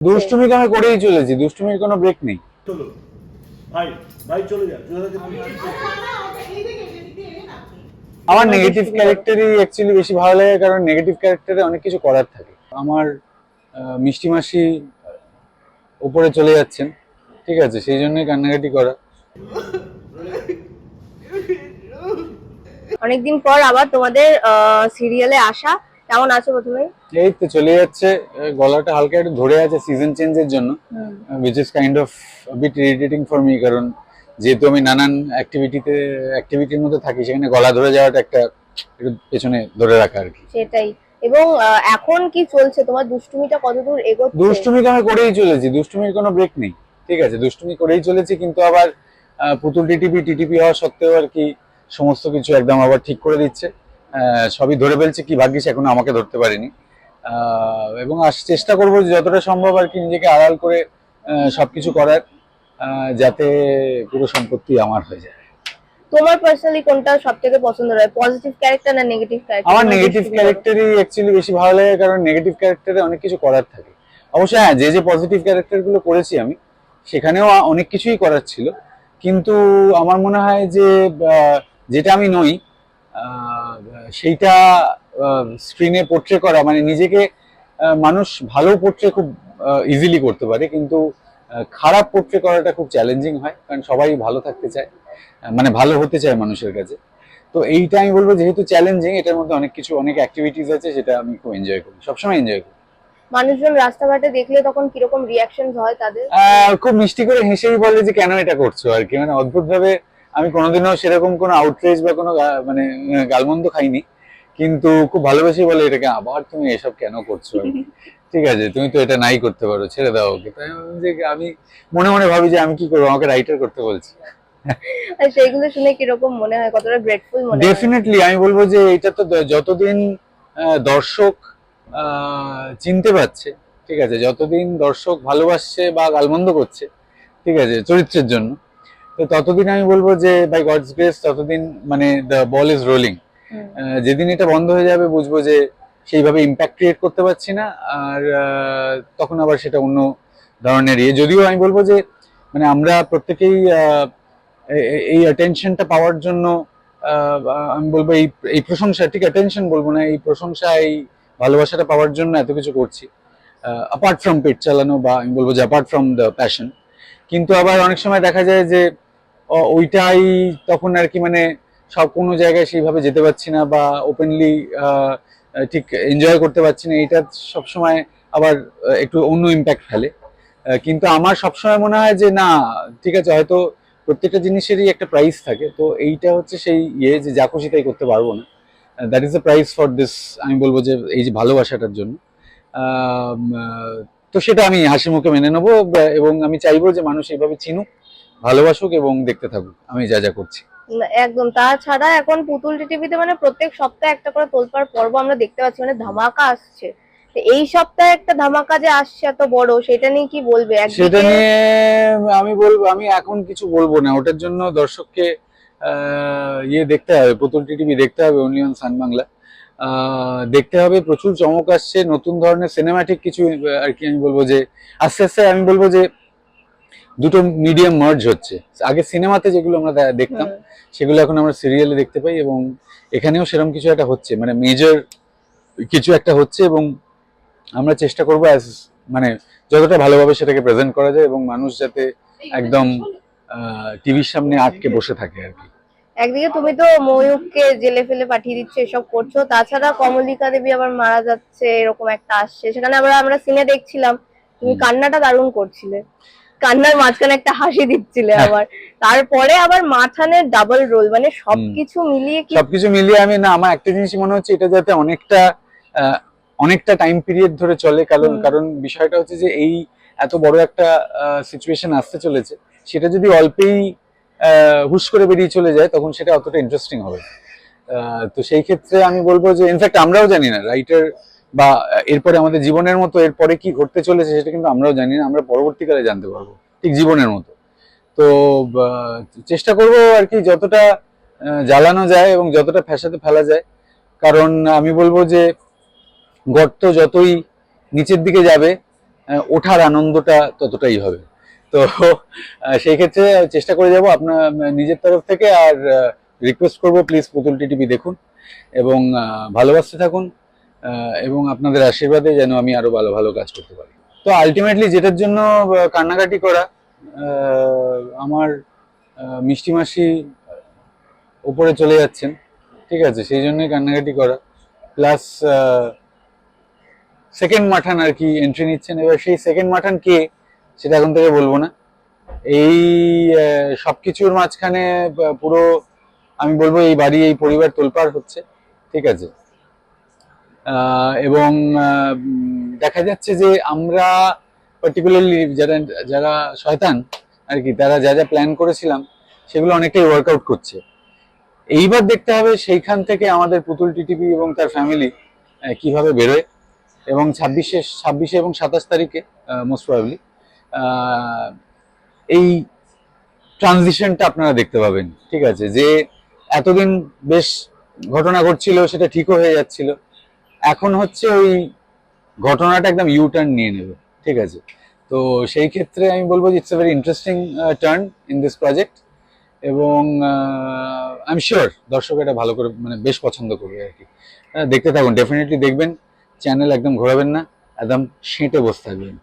দুষ্টুমি তো আমি করেই চলেছি দুষ্টুমির কোনো ব্রেক নেই। চলো। ভাই ভাই চলে যা। আমার নেগেটিভ ক্যারেক্টারই অ্যাকচুয়ালি বেশি ভালো লাগে কারণ নেগেটিভ ক্যারেক্টারে অনেক কিছু করার থাকে। আমার আহ, মিষ্টি মাসি উপরে চলে যাচ্ছেন। ঠিক আছে সেই জন্যই কান্নাকাটি করা। অনেকদিন পর আবার তোমাদের সিরিয়ালে আসা। কেমন আছো প্রথমে এই তো চলে যাচ্ছে। গলাটা হালকা একটু ধরে আছে সিজন চেঞ্জের জন্য which is kind of bit irritating for me কারণ যেহেতু আমি নানান অ্যাক্টিভিটিতে অ্যাক্টিভিটির মধ্যে থাকি সেখানে গলা ধরে যাওয়াটা একটা একটু পেছনে ধরে রাখা আর কি। সেটাই। এবং এখন কি চলছে? তোমার দুষ্টুমিটা কতদূর এগোচ্ছে? দুষ্টুমি তো আমি করেই চলেছি। দুষ্টুমির কোনো ব্রেক নেই। ঠিক আছে দুষ্টুমি করেই চলেছি কিন্তু আবার পুতুল টিটিপি টিটিপি হওয়া সত্ত্বেও আর কি সমস্ত কিছু একদম আবার ঠিক করে দিচ্ছে। সবই ধরে ফেলছে কি ভাগ্যিস এখনও আমাকে ধরতে পারিনি। এবং চেষ্টা করব যে যতটা সম্ভব আর কি নিজেকে আড়াল করে আহ, সবকিছু করার যাতে পুরো সম্পত্তি আমার হয়ে যায়। তোমার পার্সোনালি কোনটা সব থেকে পছন্দ হয় পজিটিভ ক্যারেক্টার না নেগেটিভ ক্যারেক্টার আমার নেগেটিভ ক্যারেক্টারই অ্যাকচুয়ালি বেশি ভালো লাগে কারণ নেগেটিভ ক্যারেক্টারে অনেক কিছু করার থাকে। অবশ্যই হ্যাঁ যে যে পজিটিভ ক্যারেক্টারগুলো করেছি আমি সেখানেও অনেক কিছুই করার ছিল। কিন্তু আমার মনে হয় যে যেটা আমি নই সেইটা স্ক্রিনে পোর্ট্রে করা মানে নিজেকে মানুষ ভালো পোর্ট্রে খুব ইজিলি করতে পারে কিন্তু খারাপ পোর্ট্রে করাটা খুব চ্যালেঞ্জিং হয় কারণ সবাই ভালো থাকতে চায় মানে ভালো হতে চায় মানুষের কাছে। তো এইটা আমি বলব যেহেতু চ্যালেঞ্জিং এটার মধ্যে অনেক কিছু অনেক অ্যাক্টিভিটিস আছে সেটা আমি খুব এনজয় করি সবসময় এনজয় করি। মানুষজন রাস্তাঘাটে দেখলে তখন কীরকম রিয়াকশন হয় তাদের? খুব মিষ্টি করে হেসেই বলে যে কেন এটা করছ? আর কি মানে অদ্ভুত ভাবে আমি কোনোদিনও সেরকম কোনো আউটরেজ বা কোনো মানে গালমন্দ খাইনি। কিন্তু খুব ভালোবেসেই বলে এটাকে আবার তুমি এসব কেন করছ? ঠিক আছে তুমি তো এটা নাই করতে পারো ছেড়ে দাও ওকে। তাই যে আমি মনে মনে ভাবি যে আমি কি করব? আমাকে রাইটার করতে বলছি। সেইগুলো শুনে কীরকম মনে হয়? কতটা গ্রেটফুল মনে হয়? ডেফিনেটলি আমি বলব যে এটা তো যতদিন দর্শক চিনতে পারছে ঠিক আছে যতদিন দর্শক ভালোবাসছে বা গালমন্দ করছে ঠিক আছে চরিত্রের জন্য তো ততদিন আমি বলব যে বাই গডস গ্রেস ততদিন মানে দ্য বল ইজ রোলিং। যেদিন এটা বন্ধ হয়ে যাবে বুঝব যে সেইভাবে ইম্প্যাক্ট ক্রিয়েট করতে পারছি না আর তখন আবার সেটা অন্য ধরনের ইয়ে। যদিও আমি বলব যে মানে আমরা প্রত্যেকেই এই অ্যাটেনশনটা পাওয়ার জন্য আমি বলব এই এই প্রশংসা ঠিক অ্যাটেনশন বলব না এই প্রশংসা এই ভালোবাসাটা পাওয়ার জন্য এত কিছু করছি। অ্যাপার্ট ফ্রম পেট চালানো বা আমি বলব যে অ্যাপার্ট ফ্রম দ্য প্যাশন কিন্তু আবার অনেক সময় দেখা যায় যে ওইটাই তখন আর কি মানে সব কোনো জায়গায় সেইভাবে যেতে পারছি না বা ওপেনলি ঠিক এনজয় করতে পারছি না। এটা সবসময় আবার একটু অন্য ইম্প্যাক্ট ফেলে। কিন্তু আমার সবসময় মনে হয় যে না, ঠিক আছে, হয়তো প্রত্যেকটা জিনিসেরই একটা প্রাইস থাকে। তো এইটা হচ্ছে সেই ইয়ে যে যা খুশি তাই করতে পারব না। That is the price for this আমি বলব যে এই যে ভালোবাসাটার জন্য। তো সেটা আমি হাসি মুখে মেনে নেব এবং আমি চাইব যে মানুষ এইভাবে চিনুক। ভালোবাসুক এবং দেখতে থাকুক। আমি যা যা করছি। না, একদম। তাছাড়া এখন পুতুল টিভিতে মানে প্রত্যেক সপ্তাহে একটা করে তোলপাড় পর্ব আমরা দেখতে পাচ্ছি মানে ধামাকা আসছে। এই সপ্তাহে একটা ধামাকা যে আসছে এত বড় সেটা নিয়ে কি বলবে? সেটা নিয়ে আমি বলব আমি এখন কিছু বলব না। ওটার জন্য দর্শককে ইয়ে দেখতে হবে। পুতুল টিভি দেখতে হবে অনলি অন সান বাংলা দেখতে হবে। প্রচুর চমক আসছে। নতুন ধরনের সিনেমাটিক কিছু আর কি আমি বলব যে আস্তে আস্তে আমি বলব যে দুটো মিডিয়াম মার্জ হচ্ছে। আগে সিনেমাতে যেগুলো আমরা দেখতাম সেগুলো এখন আমরা সিরিয়ালে দেখতে পাই এবং এখানেও সেরকম কিছু একটা হচ্ছে। মানে মেজর কিছু একটা হচ্ছে এবং আমরা চেষ্টা করব অ্যাজ মানে যতটা ভালোভাবে সেটাকে প্রেজেন্ট করা যায় এবং মানুষ যাতে একদম টিভির সামনে আটকে বসে থাকে আর কি। একদিকে তুমি তো ময়ূককে জেলে ফেলে পাঠিয়ে দিচ্ছ এসব করছ। তাছাড়া কমলিকা দেবী আবার মারা যাচ্ছে এরকম একটা আসছে। সেখানে আমরা আমরা সিনে দেখছিলাম তুমি কান্নাটা দারুণ করছিলে। কান্নার মাঝখানে একটা হাসি দিচ্ছিলে হ্যাঁ। আবার। তারপরে আবার মাথানের ডাবল রোল মানে সবকিছু মিলিয়ে কি সবকিছু মিলিয়ে আমি না আমার একটা জিনিস মনে হচ্ছে এটা যাতে অনেকটা অনেকটা টাইম পিরিয়ড ধরে চলে কারণ কারণ বিষয়টা হচ্ছে যে এই এত বড় একটা সিচুয়েশন আসতে চলেছে সেটা যদি অল্পেই হুশ করে বেরিয়ে চলে যায় তখন সেটা অতটা ইন্টারেস্টিং হবে আহ, তো সেই ক্ষেত্রে আমি বলব যে ইনফ্যাক্ট আমরাও জানি না রাইটার বা এরপরে আমাদের জীবনের মতো এরপরে কি ঘটতে চলেছে সেটা কিন্তু আমরাও জানি না, আমরা পরবর্তীকালে জানতে পারব, ঠিক জীবনের মতো। তো চেষ্টা করব আর কি যতটা জ্বালানো যায় এবং যতটা ফ্যাসাতে ফেলা যায়। কারণ আমি বলব যে, গর্ত যতই নিচের দিকে যাবে ওঠার আনন্দটা ততটাই হবে। তো সেই ক্ষেত্রে চেষ্টা করে যাব আপনার নিজের তরফ থেকে আর রিকোয়েস্ট করব প্লিজ পুতুল টিভি দেখুন এবং ভালোবাসতে থাকুন। এবং আপনাদের আশীর্বাদে যেন আমি আরও ভালো ভালো কাজ করতে পারি। তো আলটিমেটলি যেটার জন্য কান্নাকাটি করা আমার মিষ্টি মাসি উপরে চলে যাচ্ছেন ঠিক আছে? সেই জন্যই কান্নাকাটি করা। প্লাস সেকেন্ড মাঠান আর কি এন্ট্রি নিচ্ছেন। এবার সেই সেকেন্ড মাঠান কে সেটা এখন থেকে বলব না। এই আহ, সবকিছুর মাঝখানে পুরো আমি বলব এই বাড়ি এই পরিবার তোলপাড় হচ্ছে ঠিক আছে? এবং দেখা যাচ্ছে যে আমরা পার্টিকুলারলি যারা যারা শয়তান আর কি, তারা যা যা প্ল্যান করেছিলাম, সেগুলো অনেকটাই ওয়ার্কআউট করছে। এইবার দেখতে হবে সেইখান থেকে আমাদের পুতুল টিটিপি এবং তার ফ্যামিলি কীভাবে বেরোয়। এবং ছাব্বিশে ছাব্বিশে এবং সাতাশ তারিখে মোস্ট প্রবাবলি এই ট্রানজিশনটা আপনারা দেখতে পাবেন। ঠিক আছে? যে এতদিন বেশ ঘটনা ঘটছিল, সেটা ঠিকও হয়ে যাচ্ছিল। এখন হচ্ছে ওই ঘটনাটা একদম ইউ টার্ন নিয়ে নেবে, ঠিক আছে? তো সেই ক্ষেত্রে আমি বলব যে it's a very interesting turn in this project এবং আই এম শিওর দর্শক এটা ভালো করে মানে বেশ পছন্দ করবে আর কি। দেখতে থাকুন ডেফিনেটলি দেখবেন চ্যানেল একদম ঘোরাবেন না, একদম সেঁটে বসে থাকবেন।